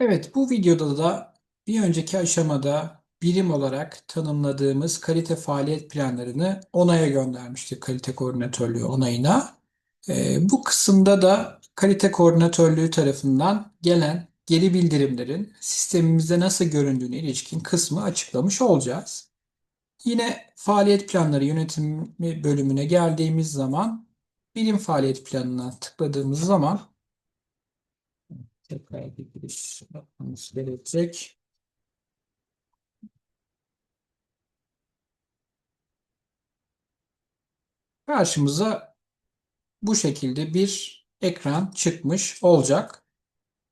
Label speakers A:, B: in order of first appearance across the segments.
A: Evet, bu videoda da bir önceki aşamada birim olarak tanımladığımız kalite faaliyet planlarını onaya göndermiştik kalite koordinatörlüğü onayına. Ee, bu kısımda da kalite koordinatörlüğü tarafından gelen geri bildirimlerin sistemimizde nasıl göründüğüne ilişkin kısmı açıklamış olacağız. Yine faaliyet planları yönetimi bölümüne geldiğimiz zaman birim faaliyet planına tıkladığımız zaman Tekrar bir yapmamız gerekecek. Karşımıza bu şekilde bir ekran çıkmış olacak.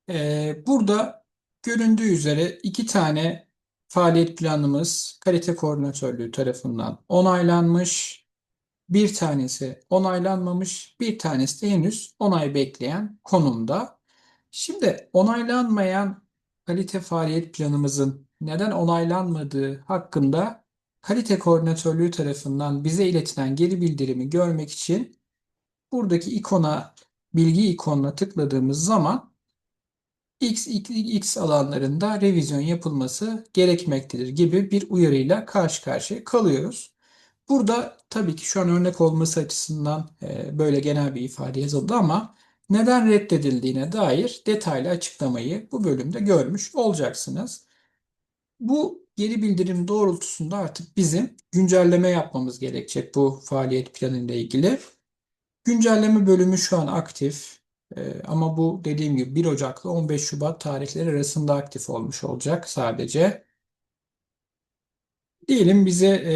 A: Ee, burada göründüğü üzere iki tane faaliyet planımız kalite koordinatörlüğü tarafından onaylanmış. Bir tanesi onaylanmamış, bir tanesi de henüz onay bekleyen konumda. Şimdi onaylanmayan kalite faaliyet planımızın neden onaylanmadığı hakkında kalite koordinatörlüğü tarafından bize iletilen geri bildirimi görmek için buradaki ikona, bilgi ikonuna tıkladığımız zaman X, X, X alanlarında revizyon yapılması gerekmektedir gibi bir uyarıyla karşı karşıya kalıyoruz. Burada tabii ki şu an örnek olması açısından e, böyle genel bir ifade yazıldı ama neden reddedildiğine dair detaylı açıklamayı bu bölümde görmüş olacaksınız. Bu geri bildirim doğrultusunda artık bizim güncelleme yapmamız gerekecek bu faaliyet planıyla ilgili. Güncelleme bölümü şu an aktif. Ee, ama bu dediğim gibi 1 Ocak ile 15 Şubat tarihleri arasında aktif olmuş olacak sadece. Diyelim bize e,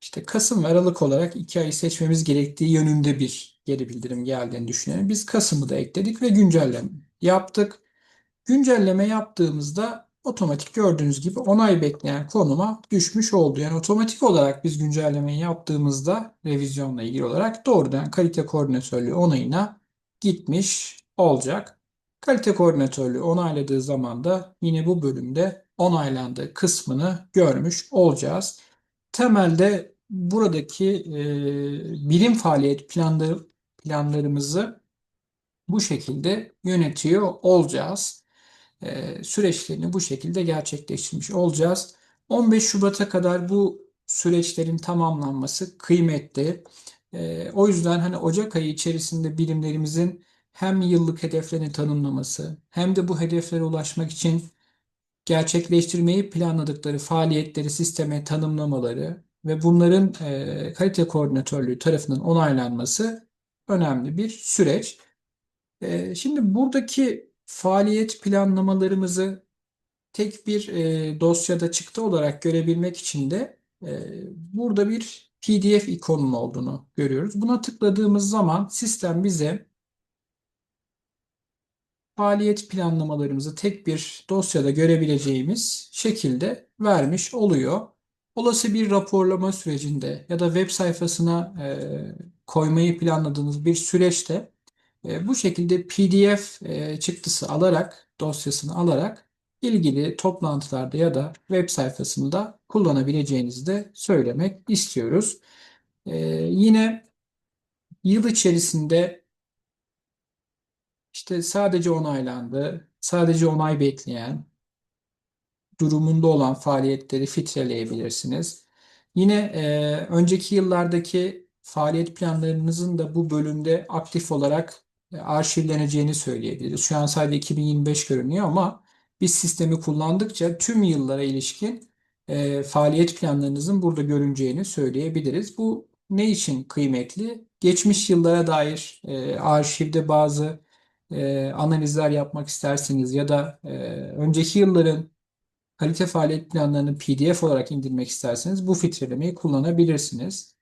A: işte Kasım ve Aralık olarak iki ayı seçmemiz gerektiği yönünde bir geri bildirim geldiğini düşünelim. Biz Kasım'ı da ekledik ve güncelleme yaptık. Güncelleme yaptığımızda otomatik gördüğünüz gibi onay bekleyen konuma düşmüş oldu. Yani otomatik olarak biz güncellemeyi yaptığımızda revizyonla ilgili olarak doğrudan kalite koordinatörlüğü onayına gitmiş olacak. Kalite koordinatörlüğü onayladığı zaman da yine bu bölümde onaylandığı kısmını görmüş olacağız. Temelde buradaki e, birim faaliyet planları, planlarımızı bu şekilde yönetiyor olacağız. E, süreçlerini bu şekilde gerçekleştirmiş olacağız. 15 Şubat'a kadar bu süreçlerin tamamlanması kıymetli. E, o yüzden hani Ocak ayı içerisinde birimlerimizin hem yıllık hedeflerini tanımlaması hem de bu hedeflere ulaşmak için gerçekleştirmeyi planladıkları faaliyetleri sisteme tanımlamaları ve bunların e, kalite koordinatörlüğü tarafından onaylanması önemli bir süreç. E, şimdi buradaki faaliyet planlamalarımızı tek bir e, dosyada çıktı olarak görebilmek için de e, burada bir PDF ikonun olduğunu görüyoruz. Buna tıkladığımız zaman sistem bize faaliyet planlamalarımızı tek bir dosyada görebileceğimiz şekilde vermiş oluyor. Olası bir raporlama sürecinde ya da web sayfasına e, koymayı planladığınız bir süreçte e, bu şekilde PDF e, çıktısı alarak, dosyasını alarak ilgili toplantılarda ya da web sayfasında kullanabileceğinizi de söylemek istiyoruz. E, yine yıl içerisinde işte sadece onaylandı, sadece onay bekleyen, durumunda olan faaliyetleri filtreleyebilirsiniz. Yine e, önceki yıllardaki faaliyet planlarınızın da bu bölümde aktif olarak e, arşivleneceğini söyleyebiliriz. Şu an sadece 2025 görünüyor ama biz sistemi kullandıkça tüm yıllara ilişkin e, faaliyet planlarınızın burada görüneceğini söyleyebiliriz. Bu ne için kıymetli? Geçmiş yıllara dair e, arşivde bazı e, analizler yapmak isterseniz ya da e, önceki yılların kalite faaliyet planlarını PDF olarak indirmek isterseniz bu filtrelemeyi kullanabilirsiniz.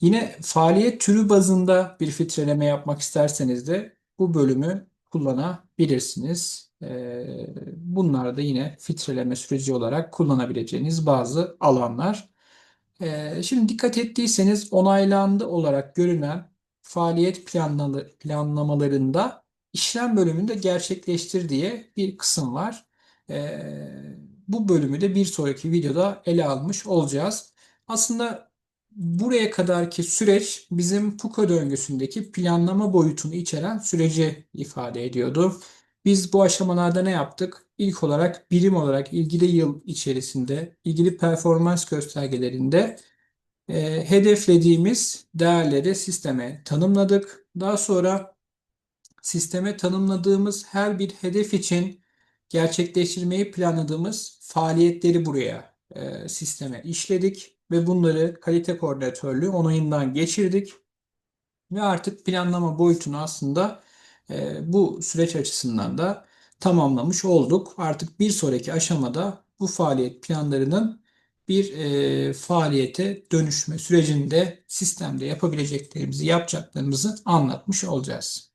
A: Yine faaliyet türü bazında bir filtreleme yapmak isterseniz de bu bölümü kullanabilirsiniz. E, bunlar da yine filtreleme süreci olarak kullanabileceğiniz bazı alanlar. E, şimdi dikkat ettiyseniz onaylandı olarak görünen faaliyet planlamalarında işlem bölümünde gerçekleştir diye bir kısım var. Bu bölümü de bir sonraki videoda ele almış olacağız. Aslında buraya kadarki süreç bizim PUKA döngüsündeki planlama boyutunu içeren süreci ifade ediyordu. Biz bu aşamalarda ne yaptık? İlk olarak birim olarak ilgili yıl içerisinde, ilgili performans göstergelerinde e, hedeflediğimiz değerleri sisteme tanımladık. Daha sonra sisteme tanımladığımız her bir hedef için gerçekleştirmeyi planladığımız faaliyetleri buraya e, sisteme işledik ve bunları kalite koordinatörlüğü onayından geçirdik. Ve artık planlama boyutunu aslında e, bu süreç açısından da tamamlamış olduk. Artık bir sonraki aşamada bu faaliyet planlarının bir e, faaliyete dönüşme sürecinde sistemde yapabileceklerimizi, yapacaklarımızı anlatmış olacağız.